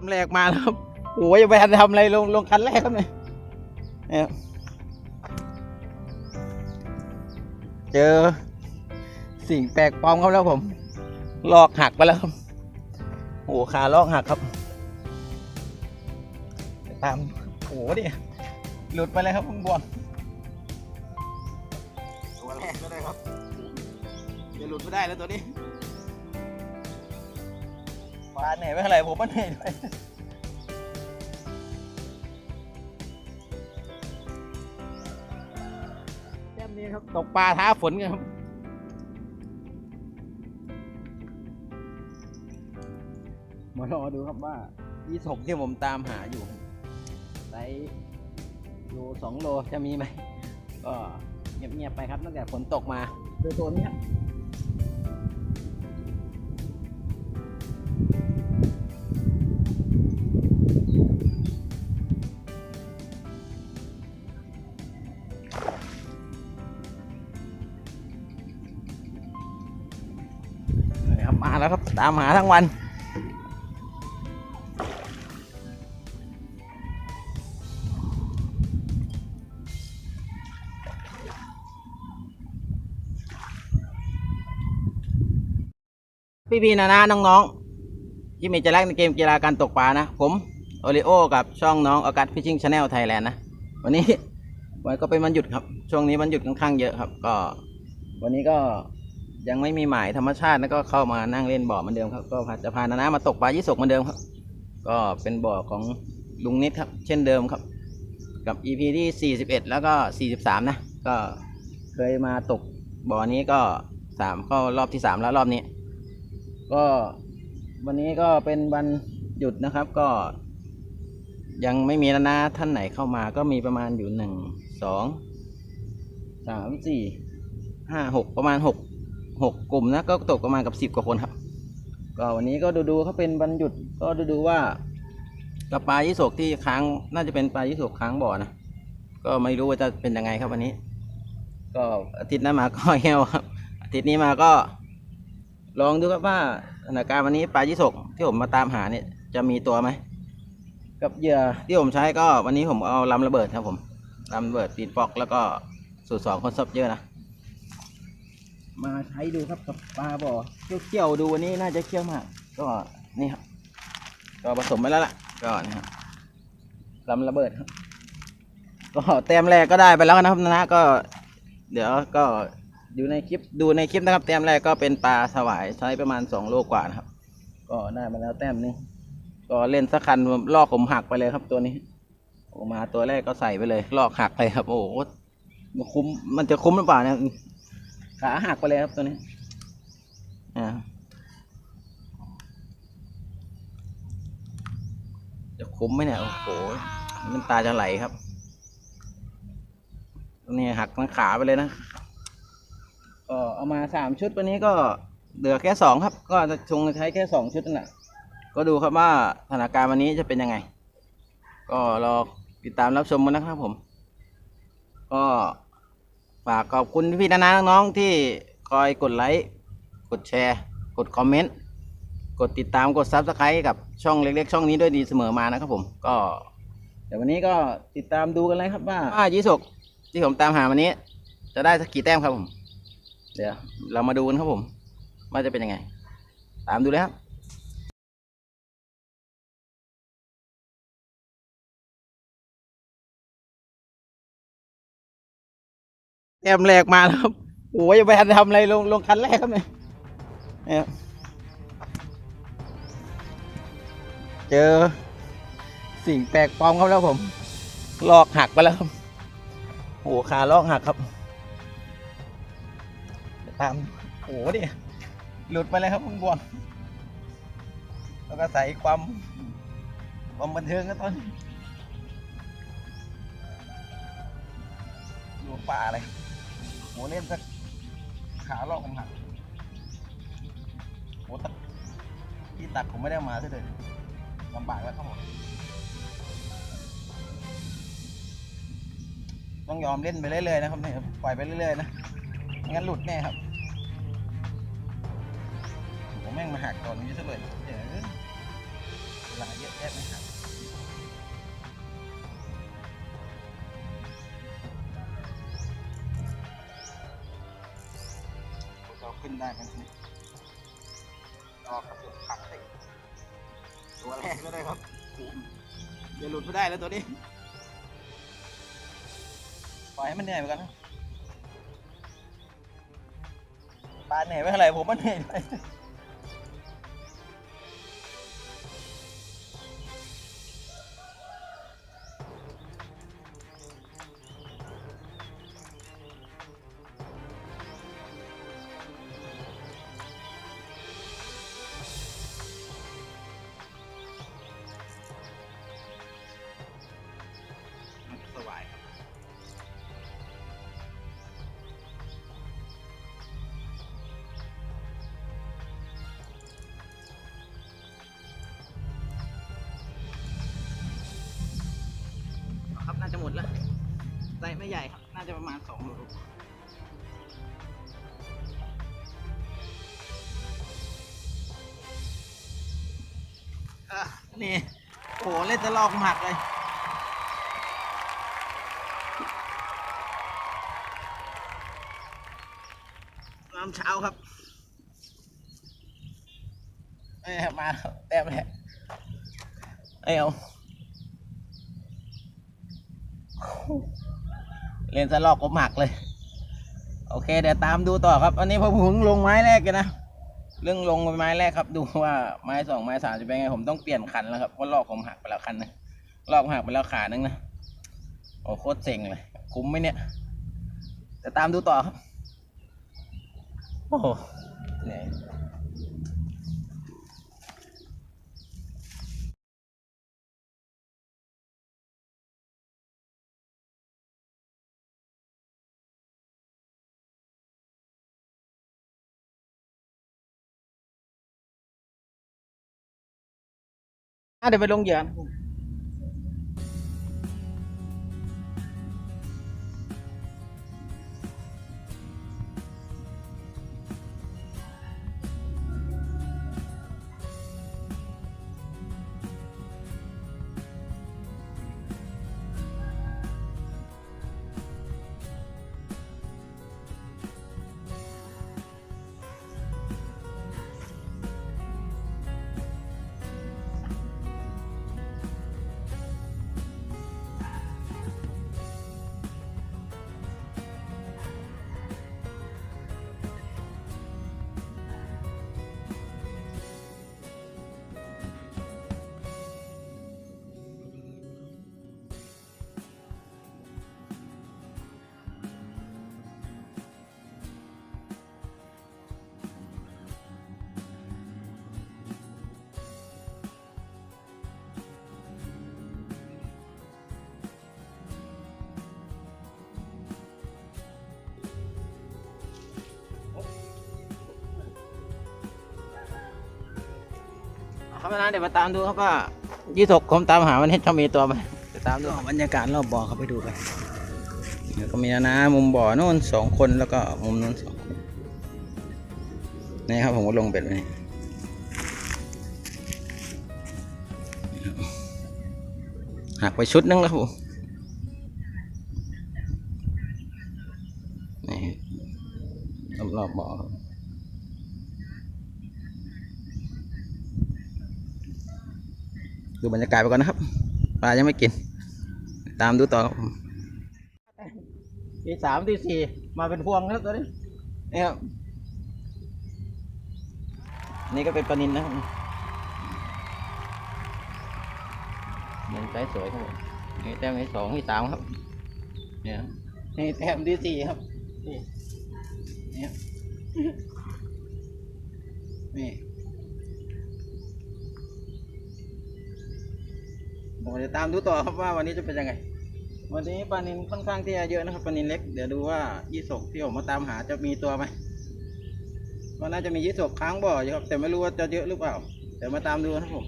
แอมแรกมาครับโอ้ยยังไปทันทำอะไรลงลงคันแรกครับเนี่ยเนี่ยเจอสิ่งแปลกปลอมครับแล้วผม ลอกหักไปแล้วครับโอ้ขาลอกหักครับ ตามโอ้ดิหลุดไปเลยครับคุณบวงตัวแรกก็ได้ครับจะหลุดไม่ได้แล้วตัวนี้ ปลาเหนื่อยไม่เท่าไหร่ผมก็เหนื่อยด้วยแค่นี้ครับตกปลาท้าฝนกันครับมารอดูครับว่ายี่สกที่ผมตามหาอยู่ไซส์โลสองโลจะมีไหมก็เงียบๆไปครับตั้งแต่ฝนตกมาดูตัวนี้ครับ ตามหาทั้งวัน พี่พีนานาน้องๆที่มีจะรักในเกมกีฬาการตกปลานะ ผมโอริโอกับช่องน้องออกัสฟิชชิ่งชาแนลไทยแลนด์นะ วันนี้วันก็เป็นวันหยุดครับ ช่วงนี้วันหยุดค่อนข้างเยอะครับ ก็ วันนี้ก็ ยังไม่มีหมายธรรมชาติแล้วก็เข้ามานั่งเล่นบ่อเหมือนเดิมครับ ก็จะพานานามาตกปลายี่สกเหมือนเดิมครับ ก็เป็นบ่อของลุงนิดครับ เช่นเดิมครับ กับ EP ที่ 41 แล้วก็ 43 นะ ก็เคยมาตกบ่อนี้ก็สามเข้ารอบที่สามแล้วรอบนี้ ก็วันนี้ก็เป็นวันหยุดนะครับ ก็ ยังไม่มีแล้วนะท่านไหนเข้ามาก็มีประมาณอยู่หนึ่งสองสามสี่ห้าหกประมาณหก หกกลุ่มนะก็ตกประมาณกับสิบกว่าคนครับ ก็วันนี้ก็ดูดูๆเขาเป็นวันหยุดก็ดูดูๆว่ากับปลายี่สกที่ค้างน่าจะเป็นปลายี่สกค้างบ่อนะก็ไม่รู้ว่าจะเป็นยังไงครับวันนี้ ก็อาทิตย์หน้ามาก็เฮลครับ อาทิตย์นี้มาก็ลองดูครับว่าสถานการณ์วันนี้ปลายี่สกที่ผมมาตามหาเนี่ยจะมีตัวไหมกับเหยื่อที่ผมใช้ก็วันนี้ผมเอาลำระเบิดครับผมลำระเบิดฟีดฟอกแล้วก็สูตรสองคนซบเยอะนะ มาใช้ดูครับกับปลาบ่อเคี่ยวๆดูวันนี้น่าจะเคี่ยวมาก ก็นี่ครับก็ผสมไปแล้วล่ะก็นี่ครับลำระเบิดครับ ก็แต้มแรกก็ได้ไปแล้วนะครับนะก็ เดี๋ยวก็ดูในคลิปดูในคลิปนะครับ แต้มแรกก็เป็นปลาสวายใช้ประมาณสองโลกว่านะครับ ก็ได้มาแล้วแต้มหนึงก็เล่นสักคันลอกผมหักไปเลยครับตัวนี้ออกมาตัวแรกก็ใส่ไปเลย ลอกหักไปครับ โอ้โหมันคุ้มมันจะคุ้มหรือเปล่าเนี่ย ขาหักไปเลยครับตัวนี้อ่าจะคุ้มไหมเนี่ย โอ้โหน้ำตาจะไหลครับตัวนี้หักทั้งขาไปเลยนะก็เอามาสามชุดวันนี้ก็เหลือแค่สองครับ ก็จะชงใช้แค่สองชุดนั่นแหละก็ดูครับว่าสถานการณ์วันนี้จะเป็นยังไง ก็รอติดตามรับชมกันนะครับผม ก็ ฝากขอบคุณพี่ๆนานาน้องๆที่คอยกดไลค์กดแชร์ กดคอมเมนต์กดติดตามกดซับสไครต์กับช่องเล็ก ๆ ช่องนี้ด้วยดีเสมอมานะครับผมก็เดี๋ยววันนี้ก็ติดตามดูกันเลยครับว่าว่ายี่สกที่ผมตามหาวันนี้ จะได้สักกี่แต้มครับผม เดี๋ยวเรามาดูกันครับผม ว่าจะเป็นยังไง ตามดูเลยครับ แต้มแรกมาแล้วครับโอ้ยยังไปทำอะไรลงลงคันแรกครับเนี่ยเนี่ยเจอสิ่งแปลกปลอมครับแล้วผม ลอกหักไปแล้วครับโอ้ขาลอกหักครับตามโอ้โหดิหลุดไปเลยครับคุณบวงแล้วก็ใส่ความความบันเทิงก็ตอนอยู่ป่าเลย โหเล่นสักขาลอกผมหักโหตัดที่ตัดผมไม่ได้มาซะเลยลำบากแล้วครับผมต้องยอมเล่นไปเรื่อยๆนะครับเนี่ยปล่อยไปเรื่อยๆนะงั้นหลุดแน่ครับผมแม่งมาหักก่อนนี้ซะเลยเดี๋ยวลาเยอะแยะไหมครั ได้ไหมเนี่ยออกกระสุนผักใส่ตัวแรกก็ได้ครับเดี๋ยวหลุดไม่ได้แล้วตัวนี้ ปล่อยให้มันเหนื่อยเหมือนกันนะปลาเหนื่อยไม่เท่าไหร่ผมมันเหนื่อยไป ไซส์ไม่ใหญ่ครับ น่าจะประมาณสองโลนี่ โห เล่นตะลอกหมักเลย น้ำเช้าครับเอ้มาแต้มแหละเอ้ยเอา เล่นสลอกก็หมักเลย โอเค เดี๋ยวตามดูต่อครับ อันนี้ผมเพิ่งลงไม้แรกกันนะ เรื่องลงไม้แรกครับ ดูว่าไม้สองไม้สามจะเป็นไง ผมต้องเปลี่ยนคันแล้วครับเพราะลอกผมหักไปแล้วคันหนึงลอกหักไปแล้วขานึงนะ โอ้โคตรเซ็งเลย คุ้มไหมเนี่ยเดี๋ยวตามดูต่อครับ โอ้โห เดี๋ยวไปลงเหยื่อนะ เอาครับนะเดี๋ยวมาตามดูครับว่ายี่สกผมตามหาวันนี้จะมีตัวไหมเดี๋ยวตามดูบรรยากาศรอบบ่อเขาไปดูกันแล้วก็มีนะนะมุมบ่อโน่นสองคนแล้วก็มุมนู้นสองคนนี่ครับผมก็ลงเบ็ดไปหักไปชุดนึงแล้วครับผมนี่รอบรอบๆบ่อครับ ดูบรรยากาศไปก่อนนะครับปลายังไม่กิน ตามดูต่อครับผมทีสามทีสี่มาเป็นพวงนะครับตัวนี้นี่ครับนี่ก็เป็นปลานินนะครับนี่ไซส์สวยครับผมนี่แต้มที่สองที่สามครับเนี่ยนี่แต้มที่สี่ครับนี่นี่ ผมจะตามดูต่อครับว่าวันนี้จะเป็นยังไง วันนี้ปลานินค่อนข้างที่จะเยอะนะครับปลานินเล็ก เดี๋ยวดูว่ายี่สกที่ผมมาตามหาจะมีตัวไหมว่าน่าจะมียี่สกค้างบ่ออยู่ครับ แต่ไม่รู้ว่าจะเยอะหรือเปล่า เดี๋ยวมาตามดูนะครับผม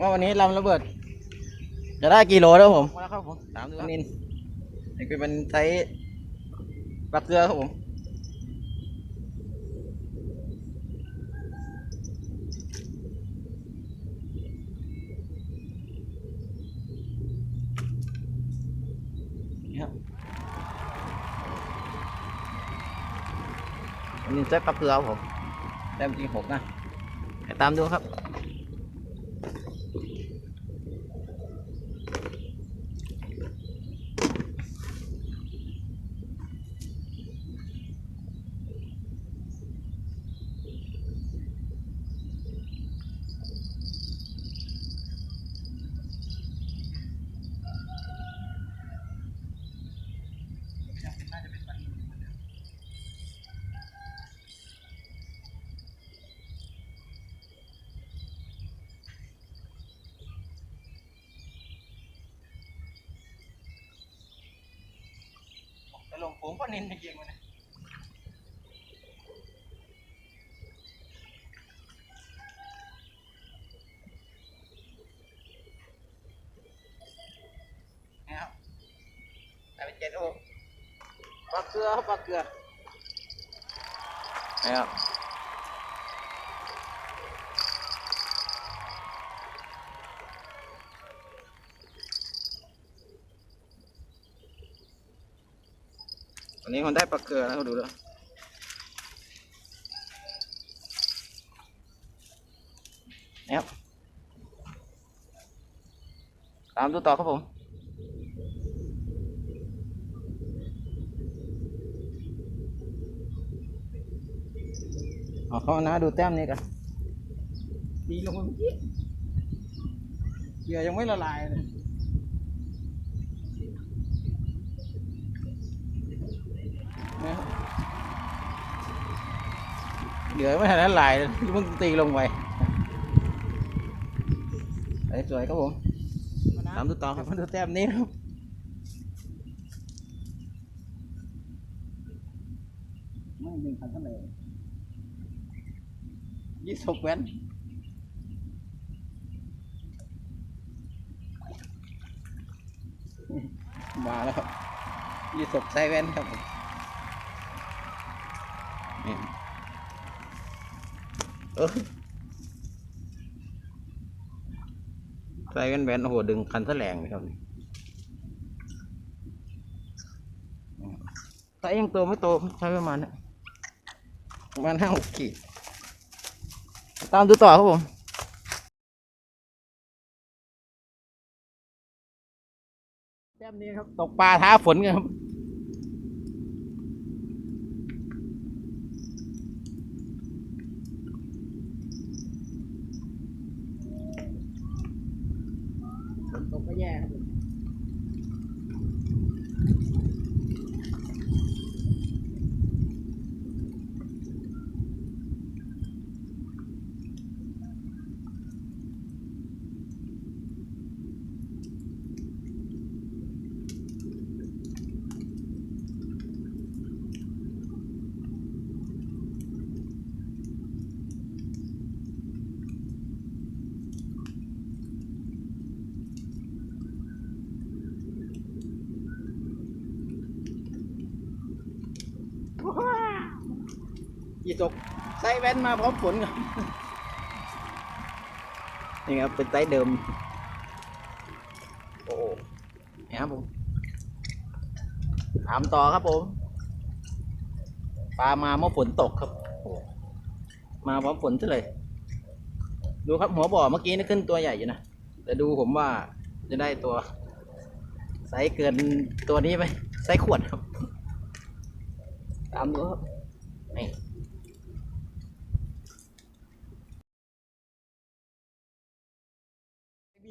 ว่าวันนี้ลำระเบิด จะได้กี่โลแล้วผมมาแล้วครับผมตามดูปลานินนี่คือเป็นไซส์ปลาเกลือครับผม อันนี้ใช้ปลาเกลือครับผมแต้มจริงหกนะไปตามดูครับ ผมก็เน้นจริงๆเลยนะครับแต่เป็นเจ็ดโอปลาเกลือปลาเกลือนะครับ วันนี้คนได้ปลาเกลือแล้วดูด้วยนะครับตามดูต่อครับผมเอาเข้านะดูแต้มนี้กันดีลงมาเมื่อกี้เหยื่อยังไม่ละลายเลยนะครับ เหยื่อไม่ทันละลายเลยเพิ่งตีลงไปสวยๆครับผมตามดูต่อครับมาดูแต้มนี้ครับไม่หนึ่งพันเท่าไหร่ยี่สิบแว่นมาแล้วครับยี่สิบไซแว่นครับผม เออไซแว่นแว่นโอ้โหดึงคันแสลงเลยครับนี่ไซยังโตไม่โตใช้ประมาณเนี้ยประมาณห้าหกขีด ตามดูต่อครับผมแต้มนี้ครับ ตกปลาท้าฝนกันครับ ยี่สกไซแว่นมาพร้อมฝนครับนี่ครับเป็นไซเดิม โอ้โหนี่ครับผมถามต่อครับผมปลามาเมื่อฝนตกครับมาพร้อมฝนซะเลย ดูครับหัวบ่อเมื่อกี้นี่ขึ้นตัวใหญ่อยู่นะแต่ดูผมว่าจะได้ตัวไซส์เกินตัวนี้ไหมไซส์ขวดครับ ตามดูครับนี่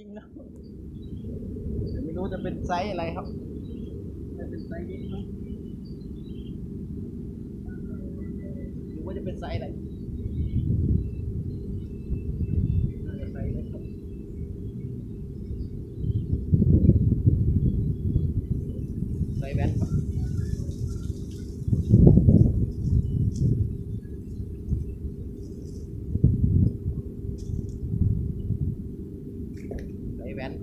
ริงแล้วไม่รู้จะเป็นไซส์อะไรครับจะเป็นไซส์นี้ไหมหรือว่าจะเป็นไซส์อะไรน่าจะไซส์เล็กครับไซส์แบนครับ ไซส์แบน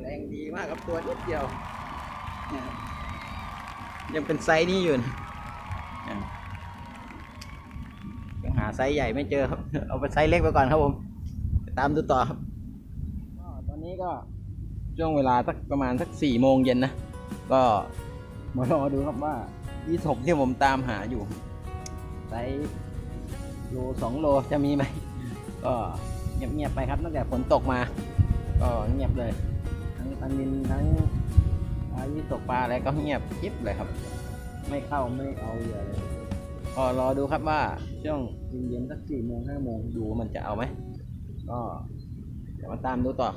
แรงดีมากครับ ตัวนิดเดียวยังเป็นไซส์นี้อยู่นะอะยังหาไซส์ใหญ่ไม่เจอครับเอาไปไซส์เล็กไปก่อนครับผม ตามดูต่อครับตอนนี้ก็ช่วงเวลาสักประมาณสักสี่โมงเย็นนะ ก็มารอดูครับว่ายี่สกที่ผมตามหาอยู่ไซส์โลสองโลจะมีไหมก็เงียบๆไปครับตั้งแต่ฝนตกมา ก็เงียบเลย ปลานินทั้งปลายี่สกปลาอะไรก็เงียบกิ๊บเลยครับ ไม่เข้าไม่เอาเหยื่อเลยก็รอดูครับว่าช่วงเย็นๆสักสี่โมงห้าโมงดูว่ามันจะเอาไหมก็เดี๋ยวมาตามดูต่อ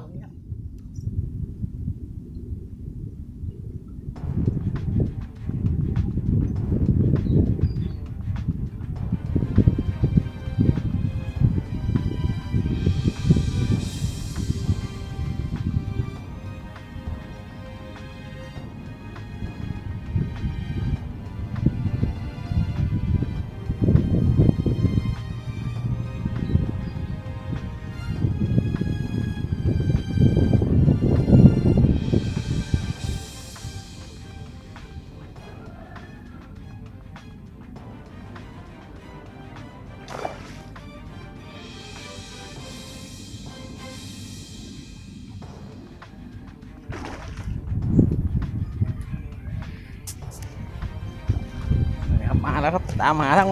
มาแล้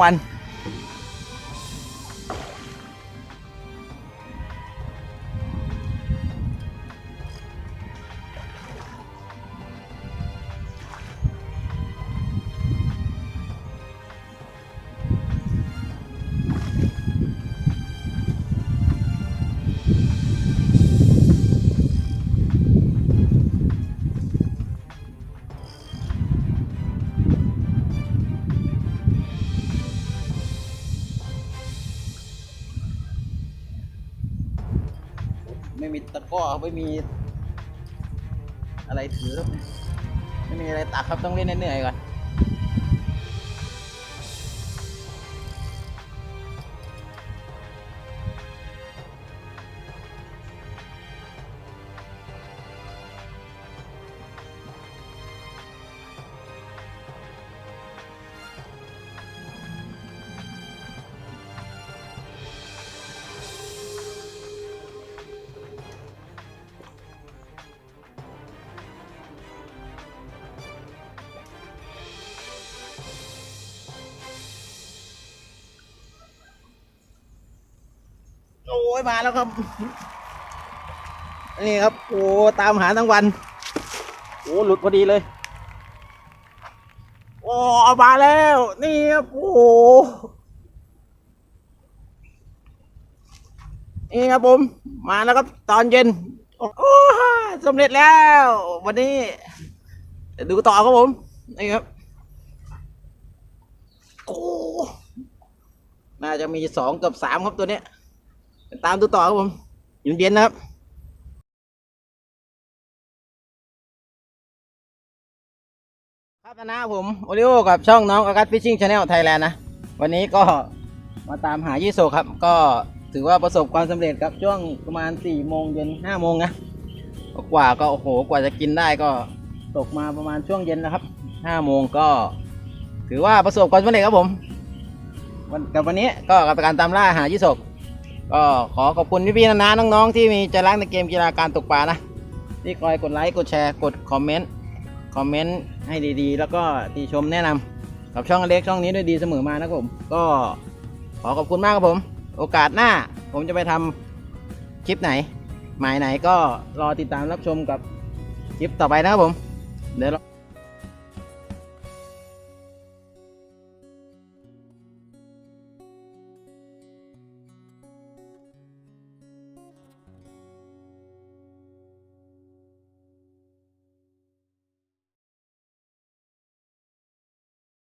ไม่มีตะกร้อไม่มี อะไรถือ ไม่มีอะไรตักครับต้องเล่นเหนื่อยก่อน ยมาแล้วครับ นี่ครับ โอ้ตามหาทั้งวัน โอ้หลุดพอดีเลย โอ้เอามาแล้ว นี่ครับโอ้โหนี่ครับผม มาแล้วครับ ตอนเย็น โอ้สำเร็จแล้ว วันนี้เดี๋ยวดูต่อครับผม นี่ครับโอ้น่าจะมีสองกับสามครับตัวเนี้ย ตามดูต่อครับผมเย็นๆนะครับครับนะผมโอริโอกับช่องน้องอากาศฟิชชิ่งชาแนลไทยแลนด์นะ วันนี้ก็มาตามหายี่โซครับ ก็ถือว่าประสบความสำเร็จครับช่วงประมาณ4ี่โมงเย็นห้าโมงนะกว่าก็โอ้โหกว่าจะกินได้ก็ตกมาประมาณช่วงเย็นนะครับห้าโมงก็ ถือว่าประสบความสำเร็จครับผมวันกับวันนี้ก็กับการตามล่าหายี่โซ ก็ขอขอบคุณพี่ๆนานาน้องๆ ที่มีใจรักในเกมกีฬาการตกปลานะ ที่คอยกดไลค์กดแชร์กดคอมเมนต์คอมเมนต์ให้ดีๆ แล้วก็ติชมแนะนำกับช่องเล็กช่องนี้ด้วยดีเสมอมานะครับผม ก็ขอขอบคุณมากครับผม โอกาสหน้า ผมจะไปทำคลิปไหน หมายไหนก็รอติดตามรับชมกับคลิปต่อไปนะครับผม เดี๋ยวเรา